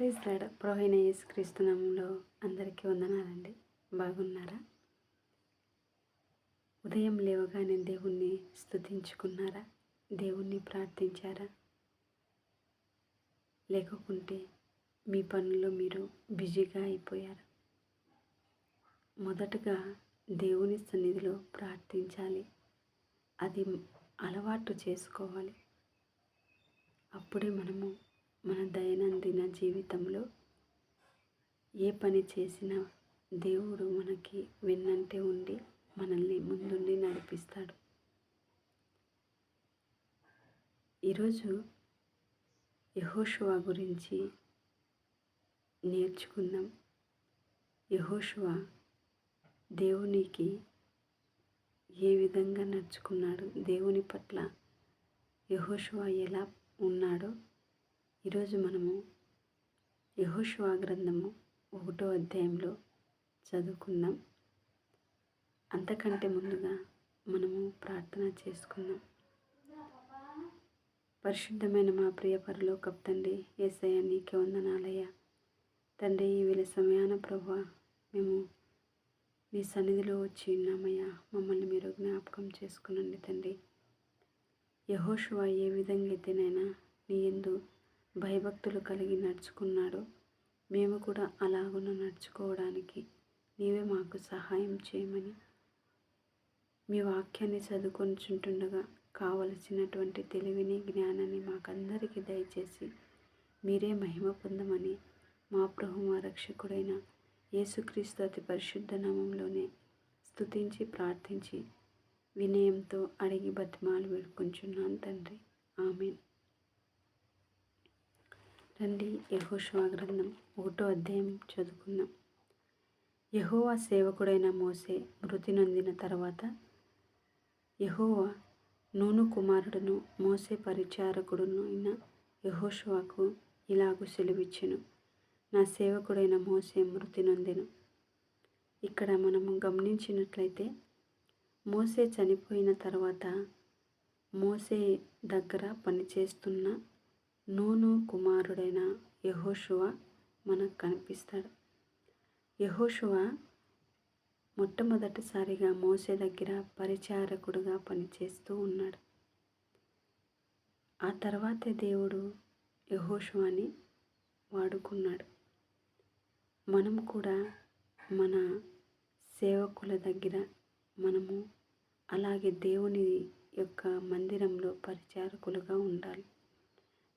Praise lord. ప్రోహైన యేసుక్రీస్తునామంలో అందరికీ వందనాలండి. బాగున్నారా? ఉదయం లేవగానే దేవుణ్ణి స్తుతించుకున్నారా? దేవుణ్ణి ప్రార్థించారా? లేకుంటే మీ పనుల్లో మీరు బిజీగా అయిపోయారు? మొదటగా దేవుని సన్నిధిలో ప్రార్థించాలి. అది అలవాటు చేసుకోవాలి. అప్పుడే మనము మన దైనందిన జీవితంలో ఏ పని చేసినా దేవుడు మనకి వెన్నంటే ఉండి మనల్ని ముందుండి నడిపిస్తాడు. ఈరోజు యహోషువా గురించి నేర్చుకుందాం. యహోషువా దేవునికి ఏ విధంగా నడుచుకున్నాడు? దేవుని పట్ల యహోషువా ఎలా ఉన్నాడో ఈరోజు మనము యహోశివా గ్రంథము ఒకటో అధ్యాయంలో చదువుకుందాం. అంతకంటే ముందుగా మనము ప్రార్థన చేసుకుందాం. పరిశుద్ధమైన మా ప్రియ పరలోకప్ తండ్రి ఏసయ్య నీకే వందనాలయ్య. తండ్రి ఈ వేళ సమయాన ప్రభు మేము నీ సన్నిధిలో వచ్చి ఉన్నామయ్యా. మమ్మల్ని మీరు జ్ఞాపకం చేసుకునండి తండ్రి. యహోశివా ఏ విధంగా అయితేనైనా నీ ఎందు భయభక్తులు కలిగి నడుచుకున్నాడో. మేము కూడా అలాగున నడుచుకోవడానికి నీవే మాకు సహాయం చేయమని మీ వాక్యాన్ని చదువుకొనిచుంటుండగా కావలసినటువంటి తెలివిని జ్ఞానాన్ని మాకందరికీ దయచేసి మీరే మహిమ పొందమని మా ప్రభు మా రక్షకుడైన యేసుక్రీస్తు అతి పరిశుద్ధ నామంలోనే స్తుతించి ప్రార్థించి వినయంతో అడిగి బతిమాలు వేడుకుంటున్నాను తండ్రి. ఆమెన్. రండి యహోషువా గ్రంథం ఒకటో అధ్యాయం చదువుకుందాం. యహోవా సేవకుడైన మోసే మృతి నొందిన తర్వాత యహోవా నూను కుమారుడును మోసే పరిచారకుడును అయిన యహోషువాకు ఇలాగు సెలవిచ్చెను. నా సేవకుడైన మోసే మృతి నొందెను. ఇక్కడ మనము గమనించినట్లయితే మోసే చనిపోయిన తర్వాత మోసే దగ్గర పనిచేస్తున్న నూను కుమారుడైన యహోషువ మనకు కనిపిస్తాడు. యహోషువ మొట్టమొదటిసారిగా మోసే దగ్గర పరిచారకుడుగా పనిచేస్తూ ఉన్నాడు. ఆ తర్వాతే దేవుడు యహోషువాని వాడుకున్నాడు. మనం కూడా మన సేవకుల దగ్గర మనము అలాగే దేవుని యొక్క మందిరంలో పరిచారకులుగా ఉండాలి.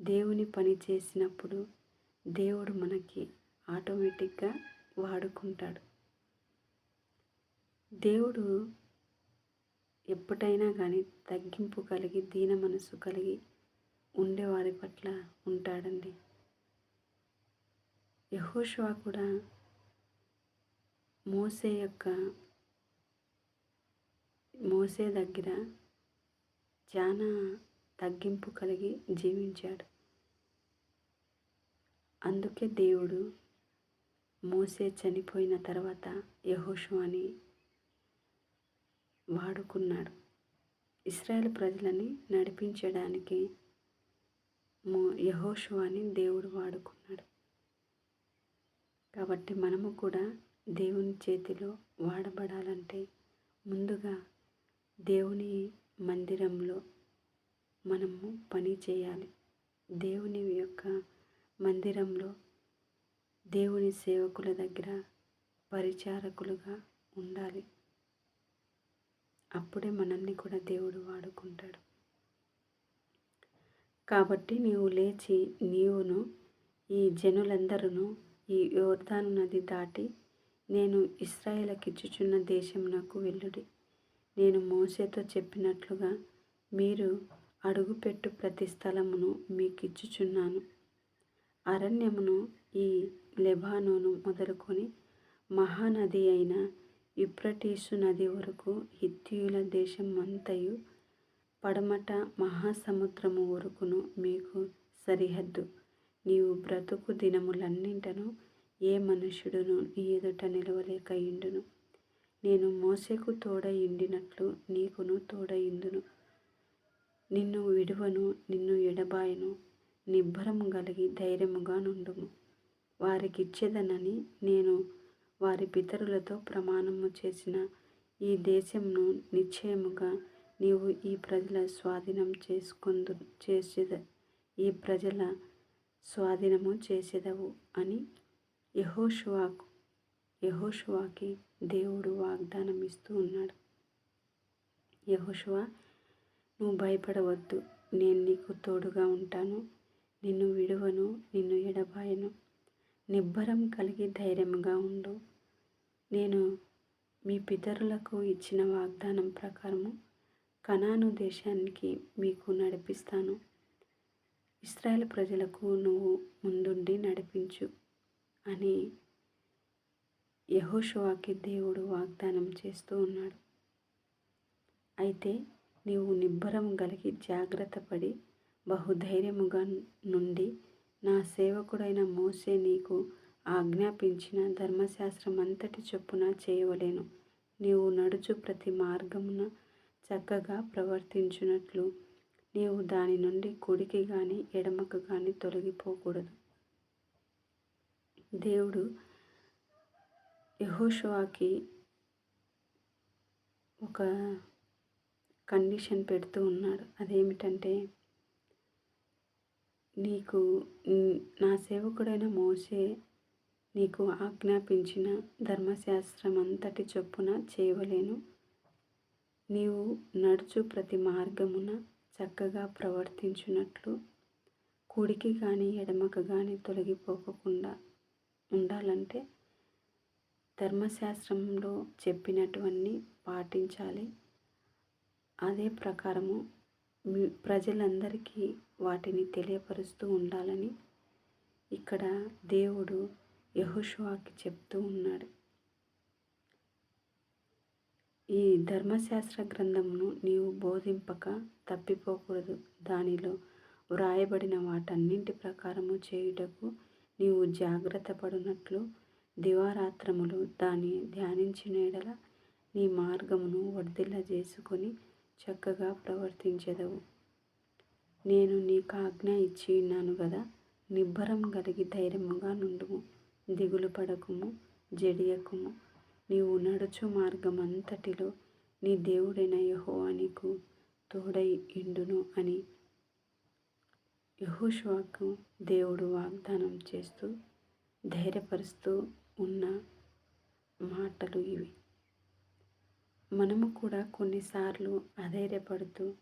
దేవుని పని చేసినప్పుడు దేవుడు మనకి ఆటోమేటిక్గా వాడుకుంటాడు. దేవుడు ఎప్పుడైనా కానీ తగ్గింపు కలిగి దీన మనసు కలిగి ఉండేవారి పట్ల ఉంటాడండి. యహోషువా కూడా మోసే యొక్క మోసే దగ్గర చాలా తగ్గింపు కలిగి జీవించాడు. అందుకే దేవుడు మోసే చనిపోయిన తర్వాత యహోషువాని వాడుకున్నాడు. ఇస్రాయేల్ ప్రజలని నడిపించడానికి మో యహోషువాని దేవుడు వాడుకున్నాడు. కాబట్టి మనము కూడా దేవుని చేతిలో వాడబడాలంటే ముందుగా దేవుని మందిరంలో మనము పని చేయాలి. దేవుని యొక్క మందిరంలో దేవుని సేవకుల దగ్గర పరిచారకులుగా ఉండాలి. అప్పుడే మనల్ని కూడా దేవుడు వాడుకుంటాడు. కాబట్టి నీవు లేచి నీవును ఈ జనులందరూ ఈ యోర్ధాను నది దాటి నేను ఇస్రాయేలకిచ్చుచున్న దేశమునకు వెళ్ళుడి. నేను మోసేతో చెప్పినట్లుగా మీరు అడుగుపెట్టు ప్రతి స్థలమును మీకు ఇచ్చుచున్నాను అరణ్యమును ఈ లెబానోను మొదలుకొని మహానది అయిన యుప్రటీసు నది వరకు హిత్యుల దేశం అంతయు పడమట మహాసముద్రము వరకును మీకు సరిహద్దు. నీవు బ్రతుకు దినములన్నింటను ఏ మనుషుడును నీ ఎదుట నిలవలేక ఇండును నేను మోసకు తోడ ఇండినట్లు నీకును తోడ ఇందును నిన్ను విడువను నిన్ను ఎడబాయను నిబ్బరము కలిగి ధైర్యముగా నుండుము. వారికిచ్చేదనని నేను వారి పితరులతో ప్రమాణము చేసిన ఈ దేశంను నిశ్చయముగా నీవు ఈ ప్రజల స్వాధీనం చేసుకుందు చేసేద ఈ ప్రజల స్వాధీనము చేసేదవు అని యహోషువాకు యహోషువాకి దేవుడు వాగ్దానం ఇస్తూ ఉన్నాడు. యహోషువా నువ్వు భయపడవద్దు. నేను నీకు తోడుగా ఉంటాను. నిన్ను విడువను నిన్ను ఎడబాయను. నిబ్బరం కలిగి ధైర్యంగా ఉండు. నేను మీ పితరులకు ఇచ్చిన వాగ్దానం ప్రకారము కనాను దేశానికి మీకు నడిపిస్తాను. ఇస్రాయేల్ ప్రజలకు నువ్వు ముందుండి నడిపించు అని యహోషువాకి దేవుడు వాగ్దానం చేస్తూ ఉన్నాడు. అయితే నీవు నిబ్బరం కలిగి జాగ్రత్త పడి బహుధైర్యముగా నుండి నా సేవకుడైన మోసే నీకు ఆజ్ఞాపించిన ధర్మశాస్త్రం అంతటి చొప్పున చేయవలేను. నీవు నడుచు ప్రతి మార్గమున చక్కగా ప్రవర్తించున్నట్లు నీవు దాని నుండి కుడికి కానీ ఎడమకు కానీ తొలగిపోకూడదు. దేవుడు యహోషువాకి ఒక కండిషన్ పెడుతూ ఉన్నాడు. అదేమిటంటే నీకు నా సేవకుడైన మోసే నీకు ఆజ్ఞాపించిన ధర్మశాస్త్రం అంతటి చొప్పున చేయవలేను. నీవు నడుచు ప్రతి మార్గమున చక్కగా ప్రవర్తించున్నట్లు కుడికి కానీ ఎడమకు కానీ తొలగిపోకుండా ఉండాలంటే ధర్మశాస్త్రంలో చెప్పినటువన్నీ పాటించాలి. అదే ప్రకారము ప్రజలందరికీ వాటిని తెలియపరుస్తూ ఉండాలని ఇక్కడ దేవుడు యహోషువాకి చెప్తూ ఉన్నాడు. ఈ ధర్మశాస్త్ర గ్రంథమును నీవు బోధింపక తప్పిపోకూడదు. దానిలో వ్రాయబడిన వాటన్నింటి ప్రకారము చేయుటకు నీవు జాగ్రత్త పడినట్లు దివారాత్రములు దాన్ని ధ్యానించిన ఎడల నీ మార్గమును వర్ధిల్ల చేసుకొని చక్కగా ప్రవర్తించెదవు. నేను నీకు ఆజ్ఞ ఇచ్చి ఉన్నాను కదా నిబ్బరం కలిగి ధైర్యముగా నుండుము. దిగులు పడకుము జడియకుము. నీవు నడుచు మార్గమంతటిలో నీ దేవుడైన యహోవా నీకు తోడై ఇండును అని యహోష్వాకు దేవుడు వాగ్దానం చేస్తూ ధైర్యపరుస్తూ ఉన్న మాటలు ఇవి. మనము కూడా కొన్నిసార్లు అధైర్యపడుతూ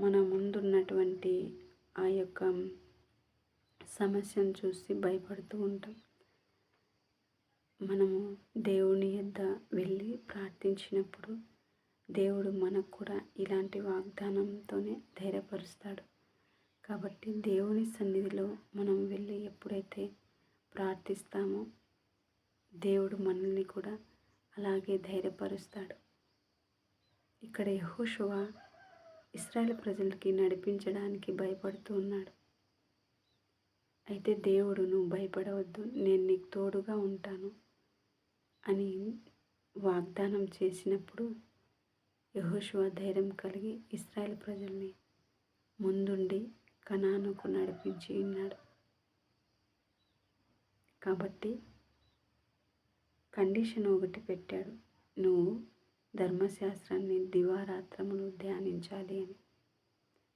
మన ముందున్నటువంటి ఆ యొక్క సమస్యను చూసి భయపడుతూ ఉంటాం. మనము దేవుని యొద్ద వెళ్ళి ప్రార్థించినప్పుడు దేవుడు మనకు కూడా ఇలాంటి వాగ్దానంతోనే ధైర్యపరుస్తాడు. కాబట్టి దేవుని సన్నిధిలో మనం వెళ్ళి ఎప్పుడైతే ప్రార్థిస్తామో దేవుడు మనల్ని కూడా అలాగే ధైర్యపరుస్తాడు. ఇక్కడ యహోషువ ఇస్రాయల్ ప్రజలకి నడిపించడానికి భయపడుతూ ఉన్నాడు. అయితే దేవుడు నువ్వు భయపడవద్దు నేను నీకు తోడుగా ఉంటాను అని వాగ్దానం చేసినప్పుడు యహోశివ ధైర్యం కలిగి ఇస్రాయల్ ప్రజల్ని ముందుండి కణానుకు నడిపించి ఉన్నాడు. కాబట్టి కండిషన్ ఒకటి పెట్టాడు. నువ్వు ధర్మశాస్త్రాన్ని దివారాత్రములు ధ్యానించాలి అని.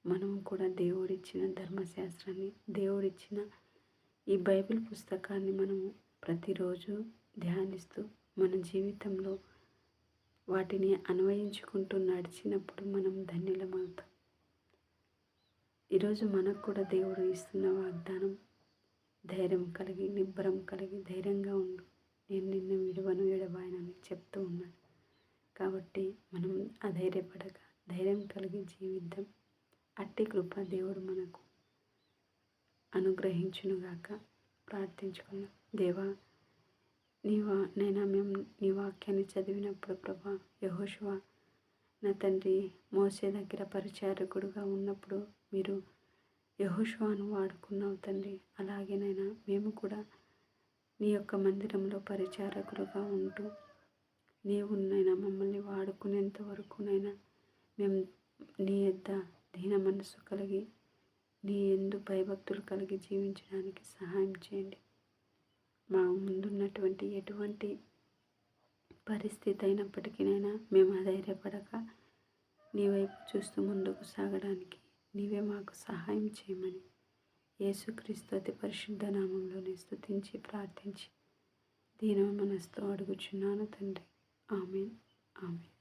మనం కూడా దేవుడిచ్చిన ధర్మశాస్త్రాన్ని దేవుడిచ్చిన ఈ బైబిల్ పుస్తకాన్ని మనము ప్రతిరోజు ధ్యానిస్తూ మన జీవితంలో వాటిని అన్వయించుకుంటూ నడిచినప్పుడు మనం ధన్యులమవుతాం. ఈరోజు మనకు కూడా దేవుడు ఇస్తున్న వాగ్దానం ధైర్యం కలిగి నిబ్బరం కలిగి ధైర్యంగా ఉండు. నేను నిన్ను విడువను ఎడబాయనని చెప్తూ ఉన్నాను. కాబట్టి మనం అధైర్యపడక ధైర్యం కలిగి జీవిద్దాం అట్టి కృప దేవుడు మనకు అనుగ్రహించునుగాక. ప్రార్థించుకున్నాం దేవా నీవా నైనా మేము నీ వాక్యాన్ని చదివినప్పుడు ప్రభా యహోశివ నా తండ్రి మోసే దగ్గర పరిచారకుడుగా ఉన్నప్పుడు మీరు యహోశివాను వాడుకున్నావు తండ్రి. అలాగేనైనా మేము కూడా నీ యొక్క మందిరంలో పరిచారకులుగా ఉంటూ నీవునైనా మమ్మల్ని వాడుకునేంత వరకునైనా మేము నీ యొద్ద దీన మనసు కలిగి నీ ఎందు భయభక్తులు కలిగి జీవించడానికి సహాయం చేయండి. మా ముందున్నటువంటి ఎటువంటి పరిస్థితి అయినప్పటికీనైనా మేము అధైర్యపడక నీ వైపు చూస్తూ ముందుకు సాగడానికి నీవే మాకు సహాయం చేయమని యేసుక్రీస్తు అతి పరిశుద్ధ నామంలోనే స్థుతించి ప్రార్థించి దీన మనస్తో అడుగుచున్నాను తండ్రి. Amen. Amen.